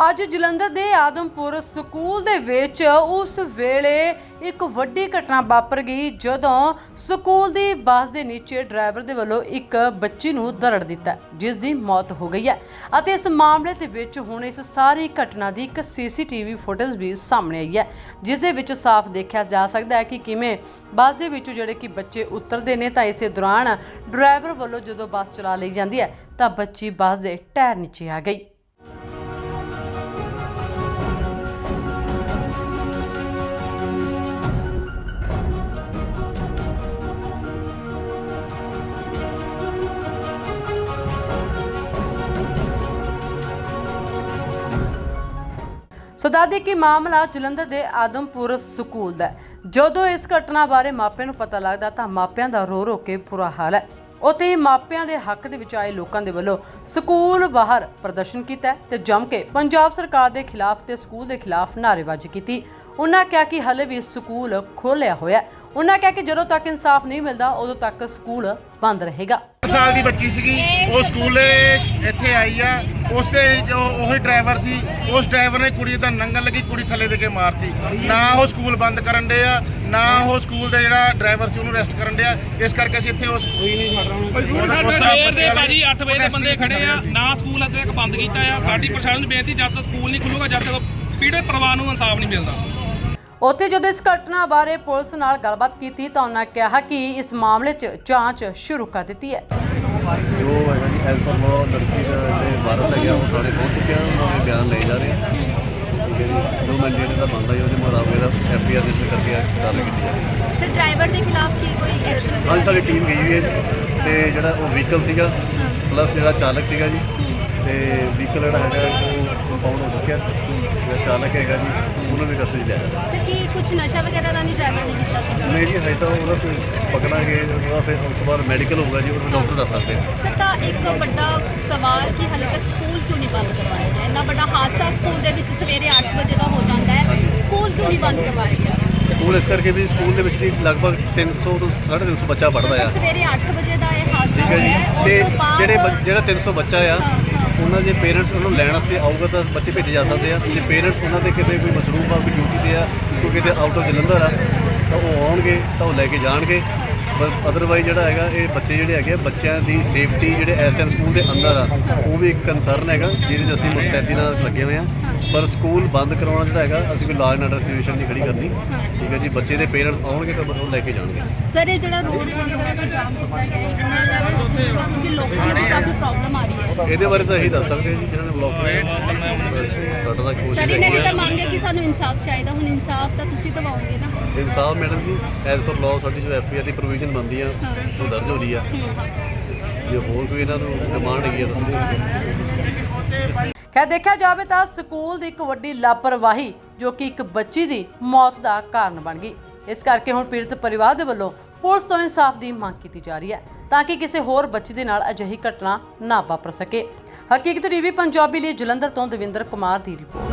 ਅੱਜ ਜਲੰਧਰ ਦੇ ਆਦਮਪੁਰ ਸਕੂਲ ਦੇ ਵਿੱਚ ਉਸ ਵੇਲੇ ਇੱਕ ਵੱਡੀ ਘਟਨਾ ਵਾਪਰ ਗਈ ਜਦੋਂ ਸਕੂਲ ਦੀ ਬੱਸ ਦੇ ਨੀਚੇ ਡਰਾਈਵਰ ਦੇ ਵੱਲੋਂ ਇੱਕ ਬੱਚੀ ਨੂੰ ਦਰੜ ਦਿੱਤਾ, ਜਿਸ ਦੀ ਮੌਤ ਹੋ ਗਈ ਹੈ। ਅਤੇ ਇਸ ਮਾਮਲੇ ਦੇ ਵਿੱਚ ਹੁਣ ਇਸ ਸਾਰੀ ਘਟਨਾ ਦੀ ਇੱਕ ਸੀਸੀਟੀਵੀ ਫੁਟੇਜ ਵੀ ਸਾਹਮਣੇ ਆਈ ਹੈ, ਜਿਸ ਦੇ ਵਿੱਚ ਸਾਫ਼ ਦੇਖਿਆ ਜਾ ਸਕਦਾ ਹੈ ਕਿ ਕਿਵੇਂ ਬੱਸ ਦੇ ਵਿੱਚੋਂ ਜਿਹੜੇ ਕਿ ਬੱਚੇ ਉਤਰਦੇ ਨੇ, ਤਾਂ ਇਸੇ ਦੌਰਾਨ ਡਰਾਈਵਰ ਵੱਲੋਂ ਜਦੋਂ ਬੱਸ ਚਲਾ ਲਈ ਜਾਂਦੀ ਹੈ, ਤਾਂ ਬੱਚੀ ਬੱਸ ਦੇ ਟਾਇਰ ਨੀਚੇ ਆ ਗਈ। ਸੋ ਦਾਦੀ ਕਿ ਮਾਮਲਾ ਜਲੰਧਰ ਦੇ ਆਦਮਪੁਰ ਸਕੂਲ ਦਾ ਹੈ। ਜਦੋਂ ਇਸ ਘਟਨਾ ਬਾਰੇ ਮਾਪਿਆਂ ਨੂੰ ਪਤਾ ਲੱਗਦਾ ਤਾਂ ਮਾਪਿਆਂ ਦਾ ਰੋ ਰੋ ਕੇ ਬੁਰਾ ਹਾਲ ਹੈ। ਉੱਥੇ ਹੀ ਮਾਪਿਆਂ ਦੇ ਹੱਕ ਦੇ ਵਿੱਚ ਆਏ ਲੋਕਾਂ ਦੇ ਵੱਲੋਂ ਸਕੂਲ ਬਾਹਰ ਪ੍ਰਦਰਸ਼ਨ ਕੀਤਾ ਹੈ ਤੇ ਜੰਮ ਕੇ ਪੰਜਾਬ ਸਰਕਾਰ ਦੇ ਖਿਲਾਫ ਤੇ ਸਕੂਲ ਦੇ ਖਿਲਾਫ ਨਾਅਰੇਬਾਜ਼ੀ ਕੀਤੀ। ਉਹਨਾਂ ਕਿਹਾ ਕਿ ਹਲੇ ਵੀ ਸਕੂਲ ਖੋਲ੍ਹਿਆ ਹੋਇਆ ਹੈ। ਉਹਨਾਂ ਕਿਹਾ ਕਿ ਜਦੋਂ ਤੱਕ ਇਨਸਾਫ ਨਹੀਂ ਮਿਲਦਾ, ਉਦੋਂ ਤੱਕ ਸਕੂਲ ਬੰਦ ਰਹੇਗਾ। ਸਾਲ ਦੀ ਬੱਚੀ ਸੀਗੀ ਉਹ ਸਕੂਲੇ ਇੱਥੇ ਆਈ ਆ। ਉਸ ਤੇ ਜੋ ਉਹੀ ਡਰਾਈਵਰ ਸੀ ਉਸ ਡਰਾਈਵਰ ਨੇ ਕੁੜੀ ਦਾ ਨੰਗਲ ਲੱਗੀ ਕੁੜੀ ਥੱਲੇ ਦੇ ਕੇ ਮਾਰਤੀ। ਨਾ ਉਹ ਸਕੂਲ ਬੰਦ ਕਰਨ ਦੇ ਆ ਨਾ ਉਹ ਸਕੂਲ ਦਾ ਜਿਹੜਾ ਡਰਾਈਵਰ ਸੀ ਉਹਨੂੰ ਅਰੈਸਟ ਕਰਨ ਦੇ ਆ। ਇਸ ਕਰਕੇ ਅਸੀਂ ਇੱਥੇ ਉਸ ਕੋਈ ਨਹੀਂ ਛੱਡ ਸਵੇਰ ਦੇ ਭਾਜੀ 8 ਵਜੇ ਦੇ ਬੰਦੇ ਖੜੇ ਆ ਨਾ ਸਕੂਲ ਅੱਜ ਤੱਕ ਬੰਦ ਕੀਤਾ ਆ। ਸਾਡੀ ਪ੍ਰਸ਼ਾਸਨ ਨੂੰ ਬੇਨਤੀ ਜਦ ਤੱਕ ਸਕੂਲ ਨਹੀਂ ਖੁੱਲੂਗਾ ਜਦ ਤੱਕ ਪੀੜੇ ਪਰਿਵਾਰ ਨੂੰ ਇਨਸਾਫ ਨਹੀਂ ਮਿਲਦਾ। ਉੱਥੇ ਜਦੋਂ ਇਸ ਘਟਨਾ ਬਾਰੇ ਪੁਲਿਸ ਨਾਲ ਗੱਲਬਾਤ ਕੀਤੀ ਤਾਂ ਉਹਨਾਂ ਕਿਹਾ ਕਿ ਇਸ ਮਾਮਲੇ 'ਚ ਜਾਂਚ ਸ਼ੁਰੂ ਕਰ ਦਿੱਤੀ ਹੈ। ਜੋ ਹੈਗਾ ਜੀ ਐਜ਼ ਪਰ ਲਾਅ ਲੜਕੀ ਦਾ ਜਿਹੜੇ ਵਾਰਸ ਹੈਗਾ ਉਹ ਥਾਣੇ ਪਹੁੰਚ ਚੁੱਕਿਆ ਉਹਨਾਂ ਦੇ ਬਿਆਨ ਲਏ ਜਾ ਰਹੇ ਆ। ਠੀਕ ਹੈ ਜੀ ਜੋ ਮੈਂਡੇਟ ਦਾ ਬੰਦਾ ਜੀ ਉਹਦੇ ਮੁਤਾਬਕ ਇਹਦਾ ਐਫ ਆਈ ਆਰ ਰਜਿਸਟਰ ਕਰਕੇ ਕਾਰਵਾਈ ਕੀਤੀ ਜਾ ਰਹੀ ਹੈ। ਸਰ ਡਰਾਈਵਰ ਦੇ ਖਿਲਾਫ ਕੀ ਕੋਈ ਐਕਸ਼ਨ ਹਾਂਜੀ ਸਾਡੀ ਟੀਮ ਗਈ ਹੋਈ ਹੈ ਤੇ ਜਿਹੜਾ ਉਹ ਵਹੀਕਲ ਸੀਗਾ ਪਲੱਸ ਜਿਹੜਾ ਚਾਲਕ ਸੀਗਾ ਜੀ ਤੇ ਵਹੀਕਲ ਜਿਹੜਾ ਹੈਗਾ ਉਹ ਕੰਪਾਊਂਡ ਹੋ ਚੁੱਕਿਆ। ਜਿਹੜਾ ਚਾਲਕ ਹੈਗਾ ਜੀ ਉਹਨੂੰ ਵੀ ਕਸਟਡੀ ਲਿਆ। ਜਾ ਸਰ ਕੀ ਕੁਝ ਨਸ਼ਾ ਵਗੈਰਾ ਦਾ ਨਹੀਂ ਡਰਾਈਵਰ ਨੇ ਕੀਤਾ ਸੀਗਾ? ਨਹੀਂ ਜੀ ਹਜੇ ਤਾਂ ਉਹਦਾ ਕੋਈ ਪਕੜਾਂਗੇ ਉਹਦਾ ਫਿਰ ਉਸ ਤੋਂ ਬਾਅਦ ਮੈਡੀਕਲ ਹੋਊਗਾ ਜੀ ਉਹ ਡਾਕਟਰ ਦੱਸ ਸਕਦੇ ਆ। ਸਰ ਤਾਂ ਇੱਕ ਵੱਡਾ ਸਵਾਲ ਕਿ ਹਾਲੇ ਤੱਕ ਸਕੂਲ ਕਿਉਂ ਨਹੀਂ ਬੰਦ ਕਰਵਾਇਆ ਗਿਆ? ਇੰਨਾ ਵੱਡਾ ਹਾਦਸਾ ਸਕੂਲ ਦੇ ਵਿੱਚ ਸਵੇਰੇ 8 ਵਜੇ ਦਾ ਹੋ ਜਾਂਦਾ ਹੈ। ਸਕੂਲ ਕਿਉਂ ਨਹੀਂ ਬੰਦ ਕਰਵਾਇਆ ਗਿਆ? ਸਕੂਲ ਇਸ ਕਰਕੇ ਵੀ ਸਕੂਲ ਦੇ ਵਿੱਚ ਦੀ ਲਗਭਗ 300 ਤੋਂ 350 ਬੱਚਾ ਪੜ੍ਹਦਾ ਸਰ, ਆ। ਸਵੇਰੇ 8 ਵਜੇ ਦਾ ਇਹ ਹਾਦਸਾ ਠੀਕ ਹੈ ਹੋਇਆ ਜੀ ਹੈ ਉਸ ਤੇ ਬਾਅਦ ਜਿਹੜੇ ਬ- ਜਿਹੜਾ 300 ਬੱਚਾ ਆ ਹਾਂ। ਉਹਨਾਂ ਦੇ ਪੇਰੈਂਟਸ ਉਹਨੂੰ ਲੈਣ ਵਾਸਤੇ ਆਊਗਾ ਤਾਂ ਬੱਚੇ ਭੇਜੇ ਜਾ ਸਕਦੇ ਆ। ਜੇ ਪੇਰੈਂਟਸ ਉਹਨਾਂ ਦੇ ਕਿਤੇ ਕੋਈ ਮਸਰੂਫ ਆ ਕੋਈ ਡਿਊਟੀ ਤੇ ਆ ਕੋਈ ਕਿਤੇ ਆਊਟ ਆਫ ਜਲੰਧਰ ਆ ਤਾਂ ਉਹ ਆਉਣਗੇ ਤਾਂ ਉਹ ਲੈ ਕੇ ਜਾਣਗੇ। ਪਰ ਅਦਰਵਾਈਜ਼ ਜਿਹੜਾ ਹੈਗਾ ਇਹ ਬੱਚੇ ਜਿਹੜੇ ਹੈਗੇ ਆ, ਬੱਚਿਆਂ ਦੀ ਸੇਫਟੀ ਜਿਹੜੇ ਇਸ ਟਾਈਮ ਸਕੂਲ ਦੇ ਅੰਦਰ ਆ ਉਹ ਵੀ ਇੱਕ ਕੰਸਰਨ ਹੈਗਾ ਜਿਹਦੇ 'ਚ ਅਸੀਂ ਮੁਸਤੈਦੀ ਨਾਲ ਲੱਗੇ ਹੋਏ ਆ। ਪਰ ਸਕੂਲ ਬੰਦ ਕਰਾਉਣਾ ਜਿਹੜਾ ਹੈਗਾ ਅਸੀਂ ਕੋਈ ਐਂਡ ਆਰਡਰ ਸਿਚੁਏਸ਼ਨ ਨਹੀਂ ਖੜੀ ਕਰਨੀ। ਠੀਕ ਹੈ ਜੀ ਬੱਚੇ ਦੇ ਪੇਰੈਂਟਸ ਆਉਣਗੇ ਤਾਂ ਉਹ ਲੈ ਕੇ ਜਾਣਗੇ। ਸਰ ਇਹ ਜਿਹੜਾ ਰੋਡ ਪੂਰੀ ਤਰ੍ਹਾਂ ਤੋਂ ਜਾਮ ਕੀਤਾ ਗਿਆ ਹੈ ਕਿਉਂਕਿ ਲੋਕਾਂ ਨੂੰ ਕਾਫੀ ਪ੍ਰੋਬਲਮ ਆ ਰਹੀ ਹੈ। ਇਹਦੇ ਬਾਰੇ ਤਾਂ ਇਹੀ ਦੱਸ ਸਕਦੇ ਜੀ ਜਿਹਨਾਂ ਨੇ ਬਲੌਕ ਸਾਡਾ ਤਾਂ ਕੋਸ਼ਿਸ਼ ਸਰ ਇਹਨਾਂ ਦੀ ਤਾਂ ਮੰਗ ਹੈ ਕਿ ਸਾਨੂੰ ਇਨਸਾਫ ਚਾਹੀਦਾ। ਹੁਣ ਇਨਸਾਫ ਤਾਂ ਤੁਸੀਂ ਦਿਵਾਓਗੇ ਨਾ। ਇਨਸਾਫ ਮੈਡਮ ਜੀ ਐਜ਼ ਪਰ ਲਾਅ ਸਾਡੀ ਜੋ ਐਫ ਆਈ ਆਰ ਦੀ ਪ੍ਰੋਵੀਜ਼ਨ ਬਣਦੀ ਆ ਉਹ ਦਰਜ ਹੋ ਰਹੀ ਆ। ਜੇ ਹੋਰ ਕੋਈ ਇਹਨਾਂ ਨੂੰ ਡਿਮਾਂਡ ਹੈਗੀ ਆ ਤਾਂ ਖੈਰ, ਦੇਖਿਆ ਜਾਵੇ ਤਾਂ ਸਕੂਲ ਦੀ ਇੱਕ ਵੱਡੀ ਲਾਪਰਵਾਹੀ ਜੋ ਕਿ ਇੱਕ ਬੱਚੀ ਦੀ ਮੌਤ ਦਾ ਕਾਰਨ ਬਣ ਗਈ। ਇਸ ਕਰਕੇ ਹੁਣ ਪੀੜਤ ਪਰਿਵਾਰ ਦੇ ਵੱਲੋਂ ਪੁਲਿਸ ਤੋਂ ਇਨਸਾਫ ਦੀ ਮੰਗ ਕੀਤੀ ਜਾ ਰਹੀ ਹੈ ਤਾਂ ਕਿ ਕਿਸੇ ਹੋਰ ਬੱਚੀ ਦੇ ਨਾਲ ਅਜਿਹੀ ਘਟਨਾ ਨਾ ਵਾਪਰ ਸਕੇ। ਹਕੀਕਤ ਟੀਵੀ ਪੰਜਾਬੀ ਲਈ ਜਲੰਧਰ ਤੋਂ ਦਵਿੰਦਰ ਕੁਮਾਰ ਦੀ ਰਿਪੋਰਟ।